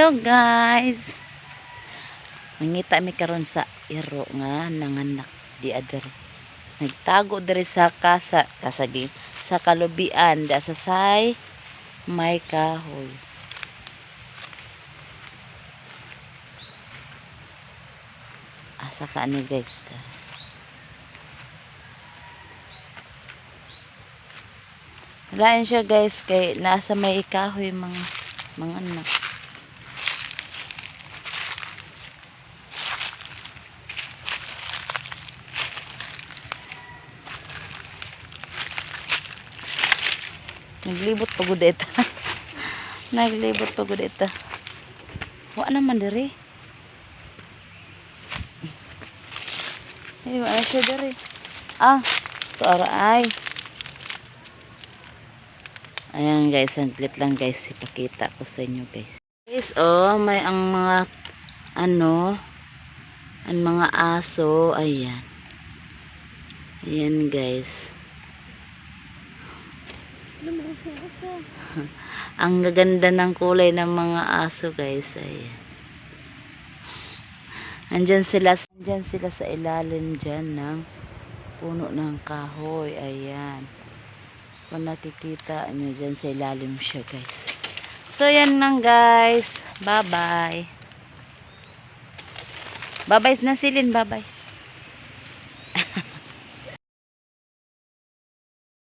Hello guys. Mangita mi karon sa iro nga nanganak di ader. Nagtago diri sa kasa kasagi sa kalubian da sa say may kahoy. Asa ka ni guys ta. Lain siya guys kay nasa may kahoy mga mga anak. Naglibot pa gud ita. Naglibot pa gud ita. Wa naman diri. Ay, wala siya diri. Ah, to ara ay. Ayan guys, saglit lang guys, ipakita ko sa inyo guys. Guys, oh, may ang mga ano, ang mga aso, ayan. Ayan guys. ang gaganda ng kulay ng mga aso guys, ayan. Andyan sila, andyan sila sa ilalim dyan ng puno ng kahoy, ayan. Kung nakikita nyo dyan sa ilalim siya guys. So yan lang guys. Bye bye. Bye bye na silin. Bye bye.